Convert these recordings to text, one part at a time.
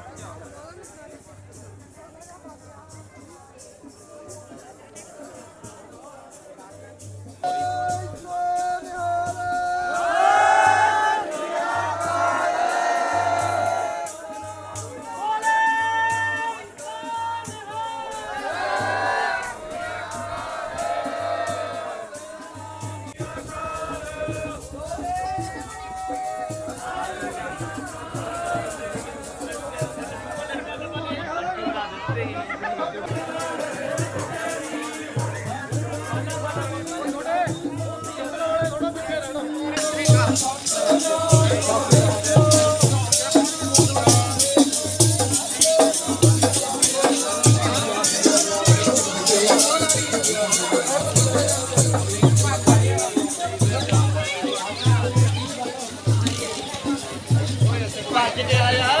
Yeah. I'm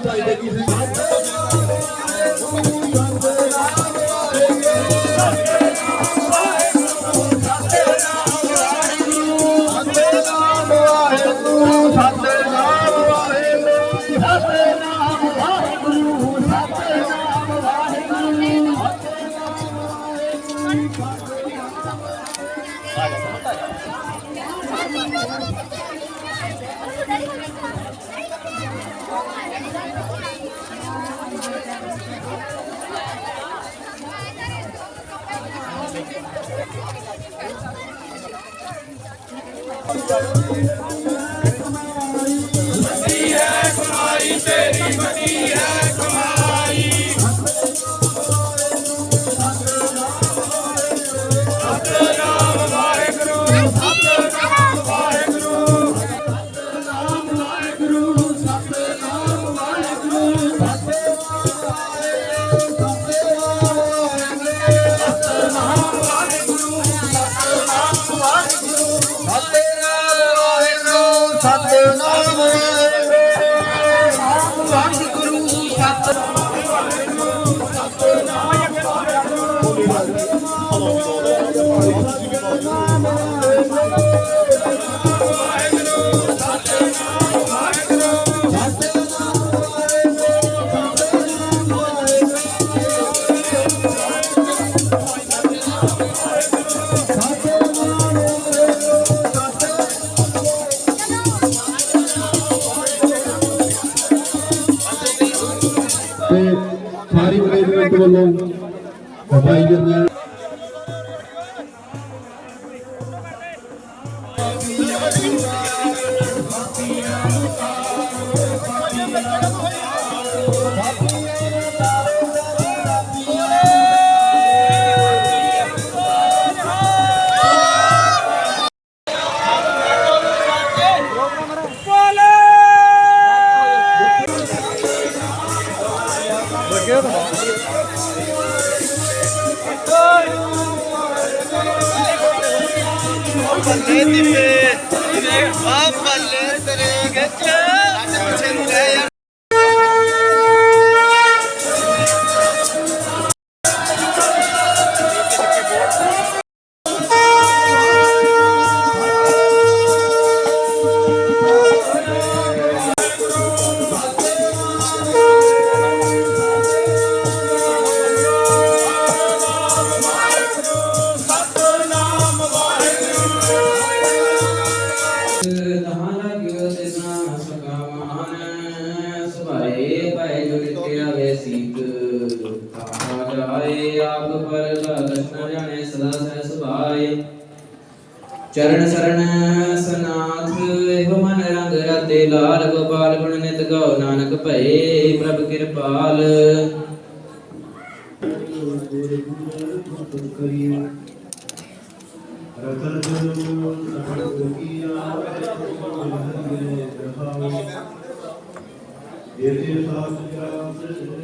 photo ਪਾ ਜਾ ਸਤਨਾਮ ਵੱਲੋਂ ਭਾਈ ਜਰਨੈਲ ਬੱਲੇ Oh ਚਰਨ ਸ਼ਰਨ ਸਨਾਥ, ਇਹੋ ਮਨ ਰੰਗ ਰਤੇ ਲਾਲ, ਗੋਪਾਲ ਗੁਣ ਨਿਤ ਗਾਉ ਨਾਨਕ ਭਏ ਪ੍ਰਭ ਕਿਰਪਾਲ। ਰਤਨ ਜਨੂ ਅਖੰਡ ਕੀਆ ਇਹਦੇ ਸਾਥ ਜਾ ਪ੍ਰਸਿੱਧ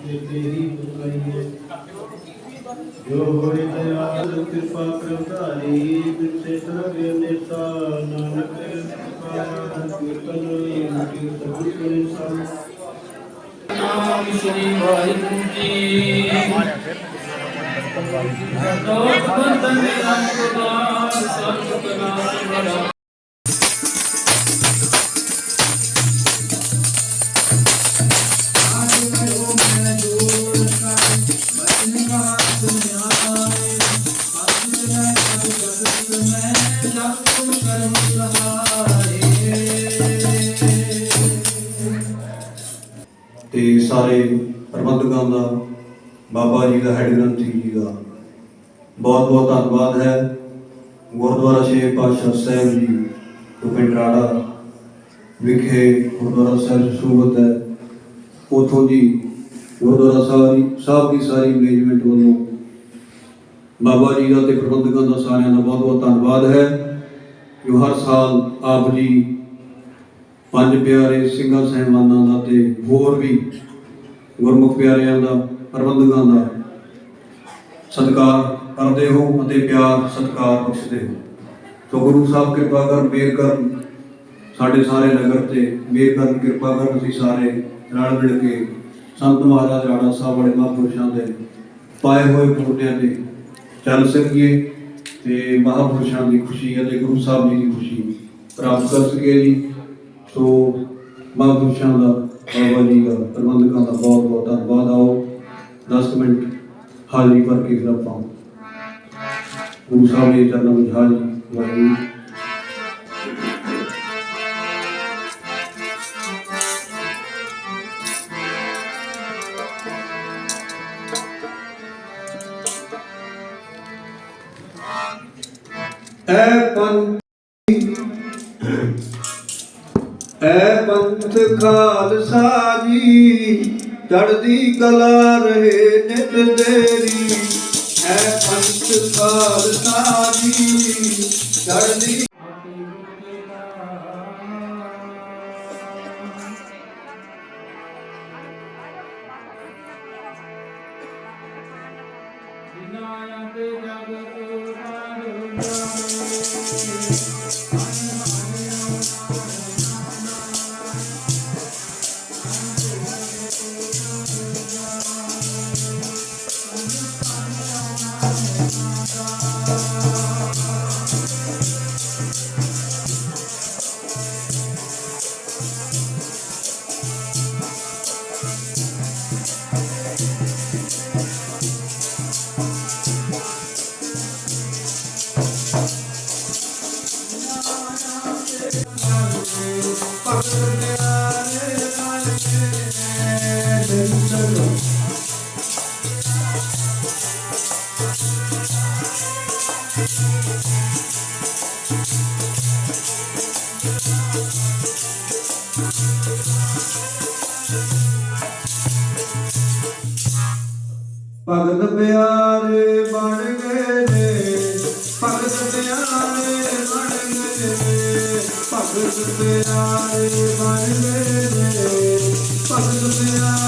ਤੇ ਤੇਰੀ ਬੁਲਾਈਏ ਜੋ ਹੋਏ ਦਇਆਲ ਕਿਰਪਾ ਕਰਤਾਰੀ ਬਿਰਸੇ ਤਰਗੇ ਨੇਤਾ ਨਾਨਕ ਕਿਰਪਾ ਕੀਰਤਨ ਕੀਰਤਨ ਕਰੇ ਸਭ ਨਾਮ ਸ੍ਰੀ ਵਾਹਿਗੁਰੂ ਜੀ ਦੋਖ ਬੰਦਨ ਸੰਤਦਾਰ ਸੰਤ ਨਾਮ ਬੜਾ ਤੇ ਸਾਰੇ ਪ੍ਰਬੰਧਕਾਂ ਦਾ, ਬਾਬਾ ਜੀ ਦਾ, ਹੈਡ ਗ੍ਰੰਥੀ ਜੀ ਦਾ ਬਹੁਤ ਬਹੁਤ ਧੰਨਵਾਦ ਹੈ। ਗੁਰਦੁਆਰਾ ਛੇ ਪਾਤਸ਼ਾਹ ਸਾਹਿਬ ਜੀ ਤੋਂ ਵਿਖੇ ਗੁਰਦੁਆਰਾ ਸਾਹਿਬ ਸਰੂਬਤ ਹੈ। ਉਥੋਂ ਦੀ ਗੁਰਦੁਆਰਾ ਸਾਹਿਬ ਦੀ ਸਾਹਿਬ ਦੀ ਸਾਰੀ ਮੈਨੇਜਮੈਂਟ ਵੱਲੋਂ ਬਾਬਾ ਜੀ ਦਾ ਤੇ ਪ੍ਰਬੰਧਕਾਂ ਦਾ ਸਾਰਿਆਂ ਦਾ ਬਹੁਤ ਬਹੁਤ ਧੰਨਵਾਦ ਹੈ। ਜੋ ਹਰ ਸਾਲ ਆਪ ਜੀ ਪੰਜ ਪਿਆਰੇ ਸਿੰਘਾਂ ਸਹਿਬਾਨਾਂ ਦਾ ਤੇ ਹੋਰ ਵੀ ਗੁਰਮੁਖ ਪਿਆਰਿਆਂ ਦਾ, ਪ੍ਰਬੰਧਕਾਂ ਦਾ ਸਤਿਕਾਰ ਕਰਦੇ ਹੋ ਅਤੇ ਪਿਆਰ, ਸਤਿਕਾਰ ਬਖਸ਼ਦੇ ਹੋ। ਸੋ ਗੁਰੂ ਸਾਹਿਬ ਕਿਰਪਾ ਕਰ ਮਿਹਰ ਕਰਨ ਸਾਡੇ ਸਾਰੇ ਨਗਰ ਤੇ ਮਿਹਰ ਕਰਨ ਕਿਰਪਾ ਕਰ, ਅਸੀਂ ਸਾਰੇ ਰਲ ਮਿਲ ਕੇ ਸੰਤ ਮਹਾਰਾਜ ਰਾਣਾ ਸਾਹਿਬ ਵਾਲੇ ਮਹਾਂਪੁਰਸ਼ਾਂ ਦੇ ਪਾਏ ਹੋਏ ਪੁਰਨਿਆਂ ਤੇ ਚੱਲ ਸਕੀਏ ਤੇ ਮਹਾਂਪੁਰਸ਼ਾਂ ਦੀ ਖੁਸ਼ੀ ਅਤੇ ਗੁਰੂ ਸਾਹਿਬ ਜੀ ਦੀ ਖੁਸ਼ੀ ਪ੍ਰਾਪਤ ਕਰ ਸਕੀਏ ਜੀ। ਸੋ ਮਹਾਂਪੁਰਸ਼ਾਂ ਦਾ, ਬਾਬਾ ਜੀ ਦਾ, ਪ੍ਰਬੰਧਕਾਂ ਦਾ ਬਹੁਤ ਬਹੁਤ ਧੰਨਵਾਦ। ਆਓ 10 ਮਿੰਟ ਹਾਜ਼ਰੀ ਭਰ ਕੇ ਫਿਰ ਆਪਾਂ ਗੁਰੂ ਸਾਹਿਬ ਦੇ ਚਰਨਾਂ ਵਿੱਚ ਹਾਜ਼ਰੀ ਵਾਹਿਗੁਰੂ ਐ ਪੰਥ ਐ ਪੰਥ ਖਾਲਸਾ ਜੀ ਚੜਦੀ ਕਲਾ ਰਹੇ ਨਿਤ ਦੇਰੀ ਐ ਪੰਥ ਖਾਲਸਾ ਜੀ ਚੜਦੀ ਭਗਤ ਭਗਤ ਪਿਆਰੇ ਬਣ ਗਏ ਭਗਤ ਪਿਆਰੇ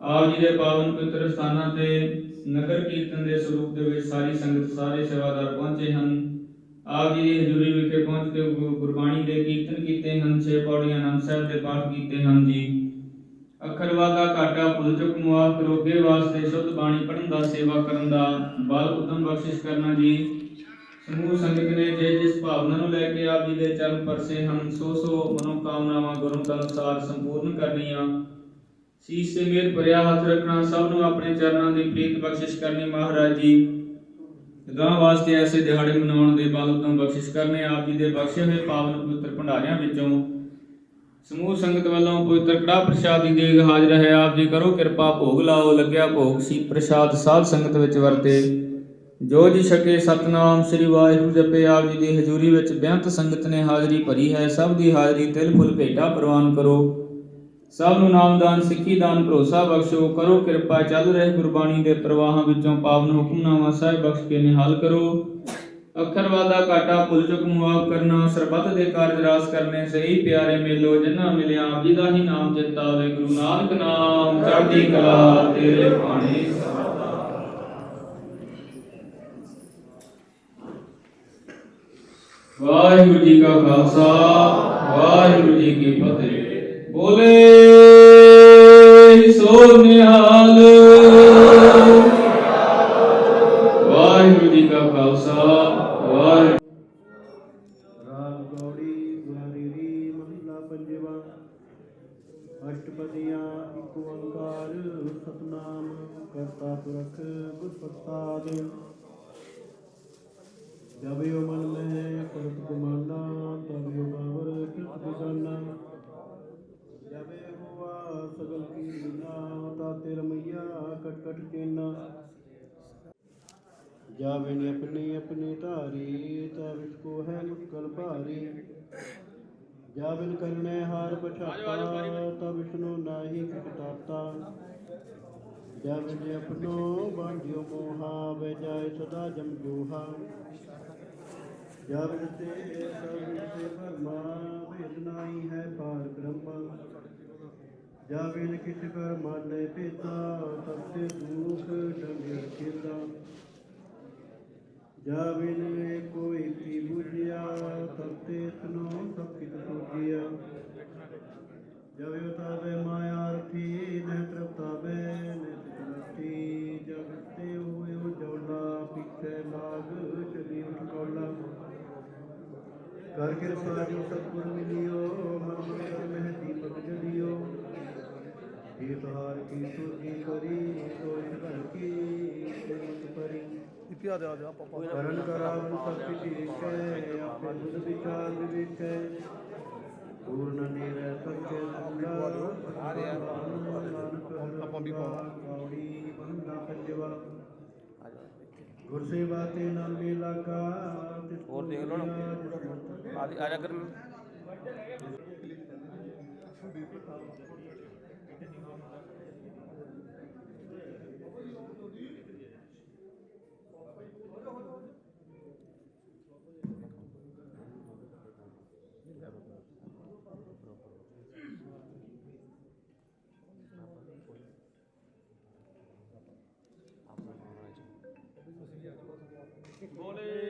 ਆਪ ਜੀ ਦੇ ਪਾਵਨ ਪਵਿੱਤਰ ਸਥਾਨਾਂ ਤੇ ਨਗਰ ਕੀਰਤਨ ਦੇ ਸਰੂਪ ਦੇ ਵਿੱਚ ਸਾਰੀ ਸੰਗਤ, ਸਾਰੇ ਸੇਵਾਦਾਰ ਪਹੁੰਚੇ ਹਨ। ਆਪ ਜੀ ਦੀ ਹਜ਼ੂਰੀ ਵਿਖੇ ਪਹੁੰਚ ਕੇ ਗੁਰਬਾਣੀ ਦੇ ਕੀਰਤਨ ਕੀਤੇ ਹਨ, ਛੇ ਪੌੜੀਆਂ ਆਨੰਦ ਸਾਹਿਬ ਦੇ ਪਾਠ ਕੀਤੇ ਹਨ ਜੀ। ਅੱਖਰ ਵਾਦਾ ਘਾਟਾ, ਭੁੱਲ ਮੁਆਫ ਕਰੋ ਵਾਸਤੇ ਸ਼ੁੱਧ ਬਾਣੀ ਪੜ੍ਹਨ ਦਾ, ਸੇਵਾ ਕਰਨ ਦਾ, ਬਲ ਉਦਮ ਬਖਸ਼ਿਸ਼ ਕਰਨਾ ਜੀ। ਸਮੂਹ ਸੰਗਤ ਨੇ ਜੇ ਜਿਸ ਭਾਵਨਾ ਨੂੰ ਲੈ ਕੇ ਆਪ ਜੀ ਦੇ ਚਰਨ ਪਰਸੇ ਹਨ ਸੋ ਸੋ ਮਨੋਕਾਮਨਾਵਾਂ ਗੁਰੂ ਦੇ ਅਨੁਸਾਰ ਸੰਪੂਰਨ ਕਰਨੀਆਂ। ਸੀਸ ਤੇ ਮੇਰ ਭਰਿਆ ਹੱਥ ਰੱਖਣਾ ਸਭ ਨੂੰ ਆਪਣੇ ਚਰਨਾਂ ਦੀ ਪ੍ਰੀਤ ਬਖਸ਼ਿਸ਼ ਕਰਨੀ ਮਹਾਰਾਜ ਜੀ। ਗਾਂ ਵਾਸਤੇ ਐਸੇ ਦਿਹਾੜੇ ਮਨਾਉਣ ਦੇ ਬਲ ਤੋਂ ਬਖਸ਼ਿਸ਼ ਕਰਨੇ ਆਪ ਜੀ ਦੇ ਬਖਸ਼ੇ ਹੋਏ ਪਾਵਨ ਪਵਿੱਤਰ ਭੰਡਾਰਿਆਂ ਵਿੱਚੋਂ। ਸਮੂਹ ਸੰਗਤ ਵੱਲੋਂ ਪਵਿੱਤਰ ਕੜਾ ਪ੍ਰਸ਼ਾਦ ਦੀ ਦੇਗ ਹਾਜ਼ਰ ਹੈ। ਆਪ ਜੀ ਕਰੋ ਕਿਰਪਾ, ਭੋਗ ਲਾਓ, ਲੱਗਿਆ ਭੋਗ ਸੀ ਪ੍ਰਸ਼ਾਦ ਸਾਧ ਸੰਗਤ ਵਿੱਚ ਵਰਤੇ। ਜੋ ਜੀ ਛਕੇ ਸਤਨਾਮ ਸ੍ਰੀ ਵਾਹਿਗੁਰੂ ਜਪੇ, ਆਪ ਜੀ ਦੀ ਹਜ਼ੂਰੀ ਵਿੱਚ ਬੇਅੰਤ ਸੰਗਤ ਨੇ ਹਾਜ਼ਰੀ ਭਰੀ ਹੈ। ਸਭ ਦੀ ਹਾਜ਼ਰੀ ਤਿਲ ਫੁੱਲ ਭੇਟਾ ਪ੍ਰਵਾਨ ਕਰੋ। ਸਭ ਨੂੰ ਨਾਮਦਾਨ, ਸਿੱਖੀ ਦਾਨ, ਭਰੋਸਾ ਬਖਸ਼ੋ, ਕਰੋ ਕਿਰਪਾ, ਚੱਲ ਰਹੇ ਗੁਰਬਾਣੀ ਦੇ ਪ੍ਰਵਾਹਾਂ ਵਿੱਚੋਂ ਪਾਵਨ ਹੁਕਮਨਾਮਾ ਸਾਹਿਬ ਬਖਸ਼ ਕੇ ਨਿਹਾਲ ਕਰੋ। ਅੱਖਰ ਵਾਦਾ ਭੁੱਲ ਚੁੱਕ ਮੁਆਫ ਕਰਨਾ, ਸਰਬੱਤ ਦੇ ਕਾਰਜ ਰਾਸ ਕਰਨੇ, ਸਹੀ ਪਿਆਰੇ ਮੇਲੋ ਜਿਨ੍ਹਾਂ ਮਿਲਿਆ ਆਪ ਜੀ ਦਾ ਹੀ ਨਾਮ ਚਿੱਤਾ ਹੋਵੇ ਗੁਰੂ ਨਾਨਕ ਨਾਮ, ਚੜ੍ਹਦੀ ਕਲਾ ਤੇਰੇ ਭਾਣੇ ਵਾਹਿਗੁਰੂ ਜੀ ਕਾ ਖਾਲਸਾ, ਵਾਹਿਗੁਰੂ ਜੀ ਕੀ ਫਤਿਹ। ਬੋਲੇ, ਸੋ ਨਿਹਾਲ। ਵਾਹਿਗੁਰੂ ਜੀ ਕਾ ਖਾਲਸਾ, ਵਾਹਿਗੁਰੂ। ਰਾਗ ਗੌੜੀ ਗੁਹਾਰੀ ਮਹਲਾ ਪੰਜਵਾ। ਅਸ਼ਟਪਦੀਆਂ, ਇੱਕ ਓੰਕਾਰ, ਸਤਨਾਮ, ਕਰਤਾ ਪੁਰਖ, ਗੁਰ ਪ੍ਰਸਾਦ। ਜਬਿਓ ਮਨ ਮੈਂ ਪਰਤ ਗੁਮਾਨਾ ਤਬਿਓ ਬਾਵਰ ਕਿਤ ਬਿਗਾਨਾ ਜਬੇ ਹੁਆ ਸਗਲ ਕੀ ਲੀਲਾ ਤਾਤੇ ਰਮਈਆ ਕਟ ਕਟ ਕੇਨਾ ਜਾਵੇ ਆਪਣੀ ਆਪਣੀ ਧਾਰੀ, ਤਾ ਵਿਚ ਕੋ ਹੈ ਮੁਸ਼ਕਲ ਭਾਰੀ। ਜਾਵਨ ਕਰਨੇ ਹਾਰ ਪਛਾਤਾ, ਤਾ ਵਿਸ਼ਨੂੰ ਨਾਹੀ ਕਿਤਾਤਾ ਜਾਵਨ ਆਪਣੋ ਬਾਂਝਿਓ ਮੋਹਾ, ਵੇ ਜਾਏ ਸਦਾ ਜਮ ਜੋਹਾ ਜਾਵਨ ਤੇ ਸਭ ਸੇ ਭਰਮਾ, ਭੇਦ ਨਾਹੀ ਹੈ ਪਾਰ ਬ੍ਰਹਮਾ। ਜਾਵਨ ਕਿਛ ਕਰ ਮਾਨੇ ਪੀਤਾ ਤਬ ਤੇ ਦੁਖ ਡੰਗਰ ਖੇਤਾ ਜਾਵਿਨ ਕੋਈ ਕੀ ਬੁਝਿਆ ਤਤੇ ਤਨੋ ਸਭ ਕਿਤ ਸੋਜਿਆ ਜਵੇ ਉਤਾਵੇ ਮਾਇਆ ਰਥੀ ਨਹਿ ਤ੍ਰਪਤਾਵੇ ਨਹਿ ਤਿਰਤੀ ਜਗਤੇ ਹੋਇਓ ਜੋਲਾ ਪਿਛੇ ਲਾਗ ਚਲੀ ਉਠ ਕਰ ਕਿਰਪਾ ਜੋ ਸਤਿਗੁਰ ਮਿਲਿਓ, ਮਨ ਮਨ ਮਹਿ ਦੀਪਕ ਜਲਿਓ ਇਹ ਤੁਹਾਰ ਕੀ ਸੋਜੀ ਕਰੀ ਸੋਚ ਘਰ ਕੀ ਕਿਰਤ ਪਰੀ ਕਰਨ ਕਰਾਵਨ ਕਿਛ ਏਕੈ ਆਪੇ ਬੁੱਧ ਵਿਚਾਰ ਵਿਵੇਕੈ ਪੂਰਨ ਨੀਰੈ ਸੱਚੇ ਸੁੰਦਰ ਆਪਾਂ ਵੀ ਪੌੜੀ ਬੰਦਾ ਪੰਜਵਾ। ਗੁਰ ਸੇਵਾ ਤੇ ਨਾਮ ਕਾ ਹੋਰ ਦੇਖ ਲਓ ਨਾ। ਆ ਆ ਜਾ ਕਰ ਬੋਲੇ